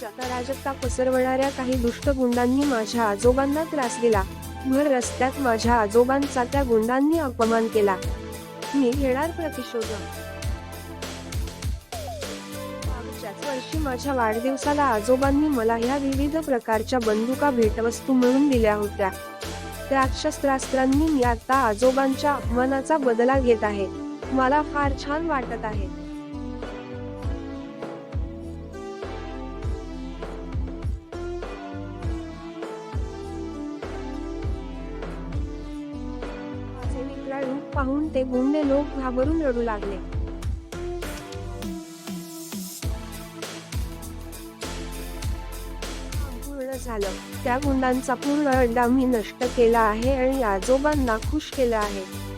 समाजात अराजकता पसरवणाऱ्या काही दुष्ट गुंडांनी माझ्या आजोबांना त्रास दिला. भर रस्त्यात माझ्या आजोबांचा त्या गुंडांनी अपमान केला. मी घेणार प्रतिशोध? वर्षी माझ्या वाढदिवसाला आजोबांनी मला ह्या विविध प्रकारच्या बंदुका भेटवस्तू म्हणून दिल्या होत्या. त्या शस्त्रास्त्रांनी मी आता आजोबांच्या अपमानाचा बदला घेत आहे. मला फार छान वाटत आहे. विकराळ रूप पाहून ते गुंडे लोक घाबरून रडू लागले. झालं. त्या गुंडांचा पूर्ण अंडा मी नष्ट केला आहे आणि आजोबांना खुश केलं आहे.